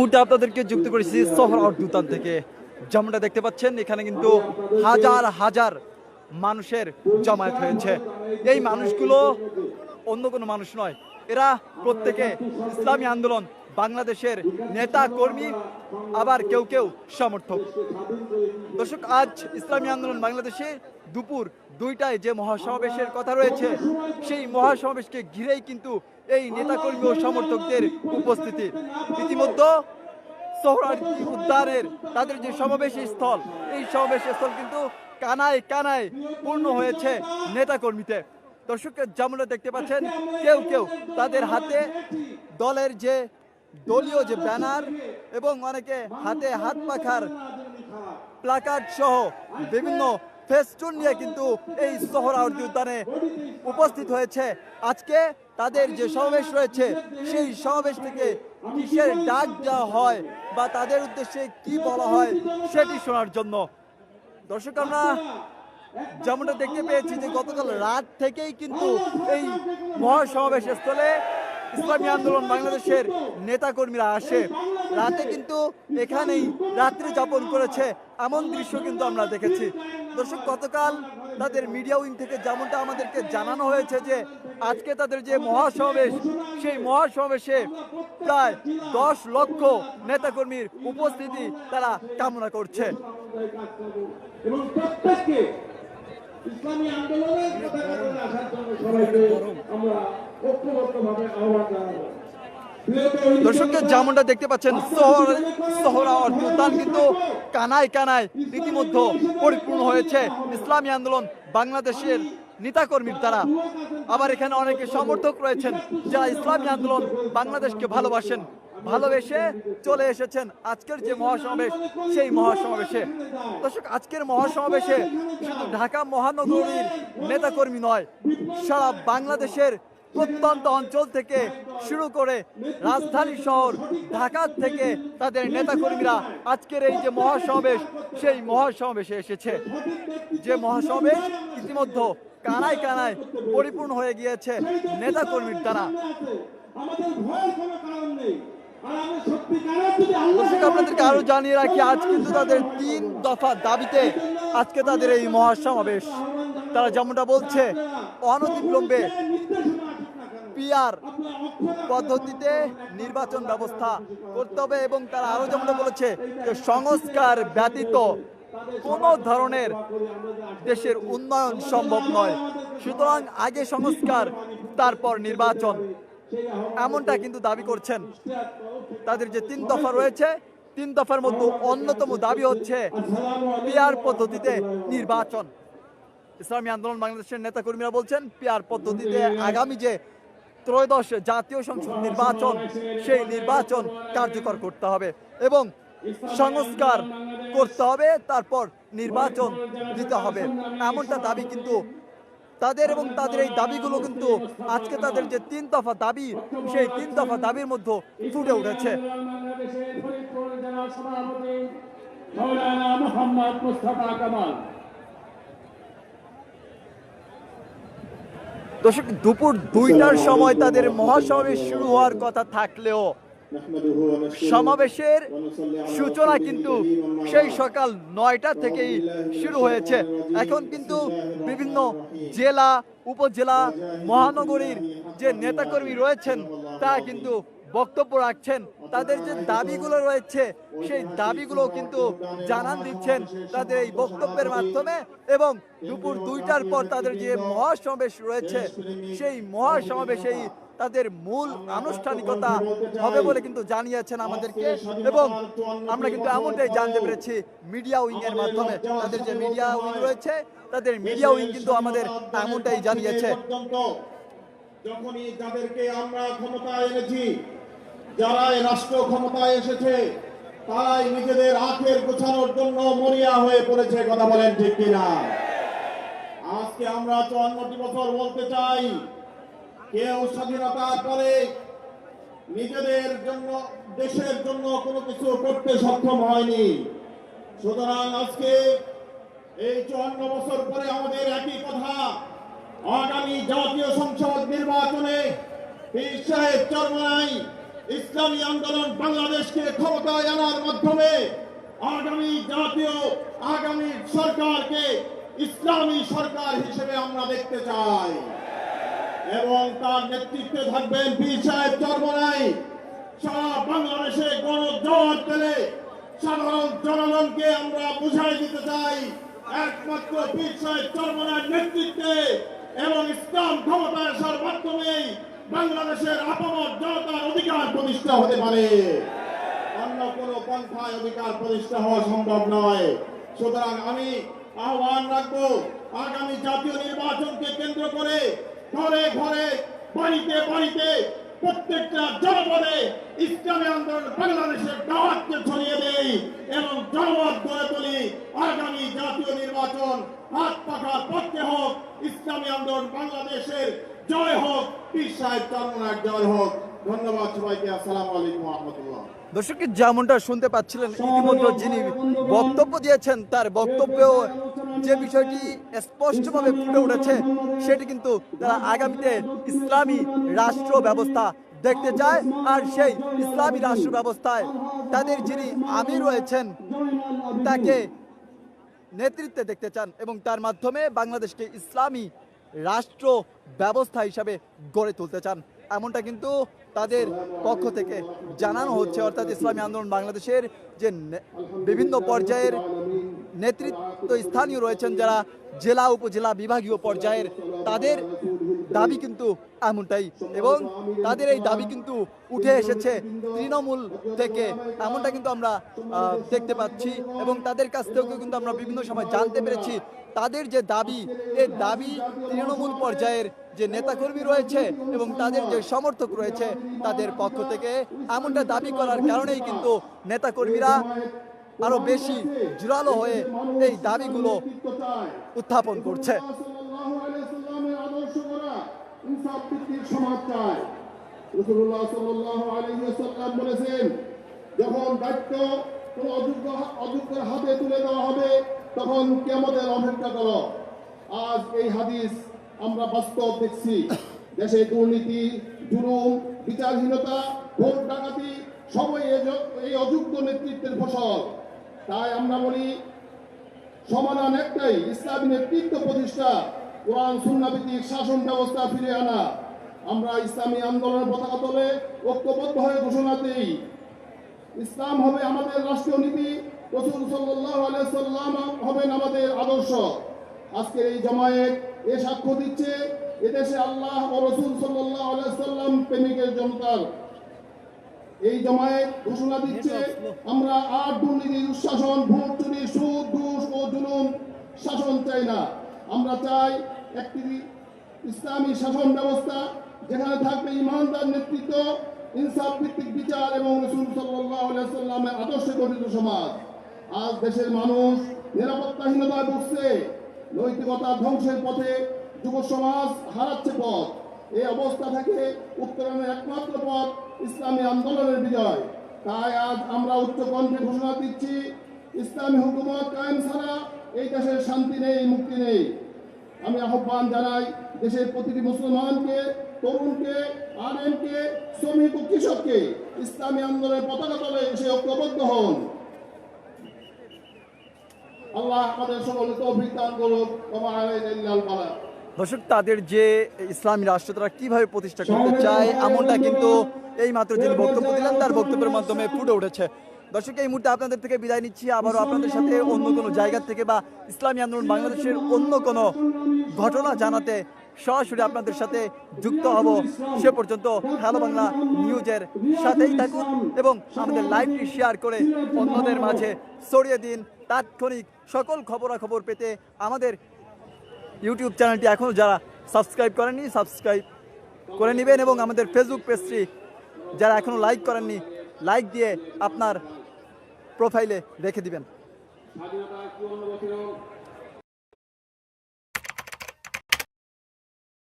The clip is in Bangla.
মুহূর্তে আপনাদেরকে যুক্ত করেছি শহর দুতান থেকে। যেমনটা দেখতে পাচ্ছেন, এখানে কিন্তু হাজার হাজার মানুষের জমায়েত হয়েছে। এই মানুষগুলো অন্য কোনো মানুষ নয়, এরা প্রত্যেকে ইসলামী আন্দোলন, বাংলাদেশের নেতা কর্মী, আবার কেউ কেউ সমর্থক। দর্শক, আজ ইসলামী আন্দোলন বাংলাদেশে দুপুর দুইটায় যে মহাসমাবেশের কথা রয়েছে, সেই মহাসমাবেশকে ঘিরেই কিন্তু এই নেতাকর্মী ও সমর্থকদের উপস্থিতি। ইতিমধ্যে উদ্যানের তাদের যে সমাবেশী স্থল, এই সমাবেশ স্থল কিন্তু কানায় কানায় পূর্ণ হয়েছে নেতাকর্মীতে। দর্শক যেমনটা দেখতে পাচ্ছেন, কেউ কেউ তাদের হাতে দলের যে দলীয় যে ব্যানার এবং অনেকে হাতে হাত পাখার প্লাকার্ড সহ বিভিন্ন ফেস্টুন নিয়ে কিন্তু এই সোহরাওয়ার্দী উদ্যানে উপস্থিত হয়েছে। আজকে তাদের যে সমাবেশ রয়েছে, সেই সমাবেশ থেকে কিসের ডাক দেওয়া হয় বা তাদের উদ্দেশ্যে কি বলা হয়, সেটি শোনার জন্য। দর্শক, আমরা যেমনটা দেখতে পেয়েছি যে গতকাল রাত থেকেই কিন্তু এই মহাসমাবেশ স্থলে ইসলামী আন্দোলন বাংলাদেশের নেতাকর্মীরা আসে। রাতে কিন্তু এখানেই রাত্রি যাপন করেছে। এমন দৃশ্য কিন্তু আমরা দেখেছি। দর্শক, গতকাল তাদের মিডিয়া উইং থেকে যেমনটা আমাদেরকে জানানো হয়েছে যে, আজকে তাদের যে মহাসমাবেশ, সেই মহাসমাবেশে প্রায় দশ লক্ষ নেতাকর্মীর উপস্থিতি তারা কামনা করছে। আমরা আহ্বান যেমনটা দেখতে পাচ্ছেন, শহর কিন্তু কানায় কানায় রীতিমধ্যে পরিপূর্ণ হয়েছে। ইসলামী আন্দোলন বাংলাদেশের নেতাকর্মীর দ্বারা। আবার এখানে অনেকে সমর্থক রয়েছেন যারা ইসলামী আন্দোলন বাংলাদেশকে ভালোবাসেন। ভালোবেসে চলে এসেছেন আজকের যে মহাসমাবেশ, সেই মহাসমাবেশে। দর্শক, আজকের মহাসমাবেশে শুধু ঢাকা মহানগরীর নেতাকর্মী নয়, সারা বাংলাদেশের প্রত্যন্ত অঞ্চল থেকে শুরু করে রাজধানী শহর ঢাকার থেকে তাদের নেতাকর্মীরা আজকের এই যে মহাসমাবেশ, সেই মহাসমাবেশে এসেছে। যে মহাসমাবেশ ইতিমধ্যে কানায় কানায় পরিপূর্ণ হয়ে গিয়েছে নেতাকর্মীর দ্বারা। আপনাদেরকে আরও জানিয়ে রাখি, আজ কিন্তু তাদের তিন দফা দাবিতে আজকে তাদের এই মহাসমাবেশ। তারা যেমনটা বলছে, অনতিবিলম্বে পিআর পদ্ধতিতে নির্বাচন ব্যবস্থা করতে হবে এবং তারা আরও যেমন বলেছে যে সংস্কার ব্যতীত কোনো ধরনের দেশের উন্নয়ন সম্ভব নয়। সুতরাং আগে সংস্কার, তারপর নির্বাচন এমনটা কিন্তু দাবি করছেন। তাদের যে তিন দফা রয়েছে, তিন দফার মধ্যে অন্যতম দাবি হচ্ছে পিআর পদ্ধতিতে নির্বাচন। ইসলামী আন্দোলন বাংলাদেশের নেতাকর্মীরা বলছেন পিআর পদ্ধতিতে আগামী যে ত্রয়োদশ জাতীয় সংসদ নির্বাচন, সেই নির্বাচন কার্যকর করতে হবে এবং সংস্কার করতে হবে, তারপর নির্বাচন দিতে হবে। এমনটা দাবি কিন্তু তাদের এবং তাদের এই দাবিগুলো কিন্তু আজকে তাদের যে তিন দফা দাবি, সেই তিন দফা দাবির মধ্যে ফুটে উঠেছে। মোহাম্মদ কামাল। দর্শক, দুপুর দুইটার সময় তাদের মহাসমাবেশ শুরু হওয়ার কথা থাকলেও সমাবেশের সূচনা কিন্তু সেই সকাল নয়টা থেকেই শুরু হয়েছে। এখন কিন্তু বিভিন্ন জেলা, উপজেলা, মহানগরীর যে নেতাকর্মী রয়েছেন তা কিন্তু বক্তব্য রাখছেন, তাদের যে দাবিগুলো রয়েছে, সেই দাবিগুলো কিন্তু জানান দিচ্ছেন তাদের এই বক্তব্যের মাধ্যমে এবং দুপুর দুইটার পর তাদের যে মহাসমাবেশ রয়েছে, সেই মহাসমাবেশেই তাদের মূল আনুষ্ঠানিকতা হবে বলে কিন্তু জানিয়েছেন আমাদেরকে এবং আমরা কিন্তু এমনটাই জানতে পেরেছি মিডিয়া উইং এর মাধ্যমে। তাদের যে মিডিয়া উইং রয়েছে, তাদের মিডিয়া উইং কিন্তু আমাদের এমনটাই জানিয়েছে। যখনই যাদেরকে আমরা ক্ষমতায় এনেছি যারা এই রাষ্ট্র ক্ষমতায় এসেছে, তারাই নিজেদের আখের গোছানোর জন্য মরিয়া হয়ে পড়েছে, কথা বলেন ঠিক কিনা? আজকে আমরা চুয়ান্নটি বছর বলতে চাই, কেউ স্বাধীনতার পরে নিজেদের জন্য, দেশের জন্য কোনো কিছু করতে সক্ষম হয়নি। সুতরাং আজকে এই চুয়ান্ন বছর পরে আমাদের একই কথা, আগামী জাতীয় সংসদ নির্বাচনে পীর চরমনাই ইসলামী আন্দোলন বাংলাদেশকে ক্ষমতায় আনার মাধ্যমে আগামী জাতীয়, আগামী সরকারকে ইসলামী সরকার হিসেবে আমরা দেখতে চাই। এবং তার নেতৃত্বে থাকবেন পীর সাহেব চর্মনাই। সারা বাংলাদেশে গণজবাব পেলে সাধারণ জনগণকে আমরা বুঝাই দিতে চাই। একমাত্র পীর সাহেব চর্মনার নেতৃত্বে এবং ইসলাম ক্ষমতায় আসার মাধ্যমেই বাংলাদেশের আপামর জনতার অধিকার প্রতিষ্ঠা হতে পারে। অন্য কোনো পন্থায় অধিকার প্রতিষ্ঠা হওয়া সম্ভব নয়। সুতরাং আমি আহ্বান রাখব, আগামী জাতীয় নির্বাচনকে কেন্দ্র করে ঘরে ঘরে, বাড়িতে বাড়িতে প্রত্যেকটা জনপদে ইসলামী আন্দোলন বাংলাদেশের দাওয়াতকে ছড়িয়ে দেই এবং জনমত গড়ে তুলি। আগামী জাতীয় নির্বাচন হাত পাখার পক্ষে হোক, ইসলামী আন্দোলন বাংলাদেশের জয় হোক পীর সাহেব চরমনার জয় হোক। ধন্যবাদ সবাইকে আসসালামু আলাইকুম রহমতুল্লাহ। দর্শককে যেমনটা শুনতে পাচ্ছিলেন ইতিমধ্যে যিনি বক্তব্য দিয়েছেন তার বক্তব্যেও যে বিষয়টি স্পষ্টভাবে ফুটে উঠেছে সেটি কিন্তু তারা আগামীতে ইসলামী রাষ্ট্র ব্যবস্থা দেখতে চায় আর সেই ইসলামী রাষ্ট্র ব্যবস্থায় তাদের যিনি আমি রয়েছেন তাকে নেতৃত্বে দেখতে চান এবং তার মাধ্যমে বাংলাদেশকে ইসলামী রাষ্ট্র ব্যবস্থা হিসাবে গড়ে তুলতে চান। এমনটা কিন্তু তাদের পক্ষ থেকে জানানো হচ্ছে, অর্থাৎ ইসলামী আন্দোলন বাংলাদেশের যে বিভিন্ন পর্যায়ের নেতৃত্ব স্থানীয় রয়েছেন যারা জেলা, উপজেলা, বিভাগীয় পর্যায়ের, তাদের দাবি কিন্তু এমনটাই এবং তাদের এই দাবি কিন্তু উঠে এসেছে তৃণমূল থেকে। এমনটা কিন্তু আমরা দেখতে পাচ্ছি এবং তাদের কাছ থেকেও কিন্তু আমরা বিভিন্ন সময় জানতে পেরেছি তাদের যে দাবি এই দাবি তৃণমূল পর্যায়ের যে নেতাকর্মী রয়েছে এবং তাদের যে সমর্থক রয়েছে তাদের পক্ষ থেকে এমনটা দাবি করার কারণেই কিন্তু নেতাকর্মীরা আরও বেশি জোরালো হয়ে এই দাবিগুলো উত্থাপন করছে। যখন দায়িত্ব অযোগ্য অযোগ্যের হাতে তুলে দেওয়া হবে, তখন কিয়ামতের অপেক্ষা করো। আজ এই হাদিস আমরা বাস্তব দেখছি। দেশে দুর্নীতি, জুলুম, বিচারহীনতা, ভোট ডাকাতি, সবই এই অযোগ্য নেতৃত্বের ফসল। তাই আমরা বলি, সমাধান একটাই, ইসলামী নেতৃত্ব প্রতিষ্ঠা, কোরআন সুন্নাভিত্তিক শাসন ব্যবস্থা ফিরে আনা। আমরা ইসলামী আন্দোলনের পতাকা তোলে ঐক্যবদ্ধ হয়ে ঘোষণা দিই ইসলাম হবে আমাদের রাষ্ট্রীয় নীতি, রসুল সাল্লাম হবেন আমাদের আদর্শ। আজকের এই জামায়াত এ সাক্ষ্য দিচ্ছে এদেশে আল্লাহ ও রসুল সাল্লাম প্রেমিকের জনতার। এই জমায়েত ঘোষণা দিচ্ছে, আমরা আর দুর্নীতি দুঃশাসন ভোট চুরি সুদ, ঘুষ ও জুলুম শাসন চাই না। আমরা চাই একটি ইসলামী শাসন ব্যবস্থা যেখানে থাকবে ইমানদার নেতৃত্ব ইনসাফ ভিত্তিক বিচার এবং রসুল সাল্লামের আদর্শে গঠিত সমাজ। আজ দেশের মানুষ নিরাপত্তাহীনতায় ভুগছে, নৈতিকতা ধ্বংসের পথে যুব সমাজ হারাচ্ছে পথ। এই অবস্থা থেকে উত্তরণের একমাত্র পথ ইসলামী আন্দোলনের বিজয়। তাই আজ আমরা উচ্চ কণ্ঠে ঘোষণা দিচ্ছি, ইসলামী হুকুমত কায়েম ছাড়া এই দেশের শান্তি নেই, মুক্তি নেই। আমি আহ্বান জানাই দেশের প্রতিটি মুসলমানকে তরুণকে আলেমকে শ্রমিক ও কৃষককে ইসলামী আন্দোলনের পতাকা তলে এসে ঐক্যবদ্ধ হন। আল্লাহ আমাদের সকলকে তৌফিক দান করুক। ওমা আলাইনা ইল্লাল বালাগ দর্শক তাদের যে ইসলামী রাষ্ট্র তারা কীভাবে প্রতিষ্ঠা করতে চায় এমনটা কিন্তু এই মাত্র যিনি বক্তব্য দিলেন তার বক্তব্যের মাধ্যমে ফুটে উঠেছে। দর্শক এই মুহূর্তে আপনাদের থেকে বিদায় নিচ্ছি। আবারও আপনাদের সাথে অন্য কোনো জায়গা থেকে বা ইসলামী আন্দোলন বাংলাদেশের অন্য কোনো ঘটনা জানাতে সরাসরি আপনাদের সাথে যুক্ত হব। সে পর্যন্ত হ্যালো বাংলা নিউজের সাথেই থাকুন এবং আমাদের লাইভটি শেয়ার করে অন্যদের মাঝে ছড়িয়ে দিন। তাৎক্ষণিক সকল খবরাখবর পেতে আমাদের ইউটিউব চ্যানেলটি এখনও যারা সাবস্ক্রাইব করেননি, সাবস্ক্রাইব করে নেবেন এবং আমাদের ফেসবুক পেজটি যারা এখনও লাইক করেননি, লাইক দিয়ে আপনার প্রোফাইলে রেখে দিবেন।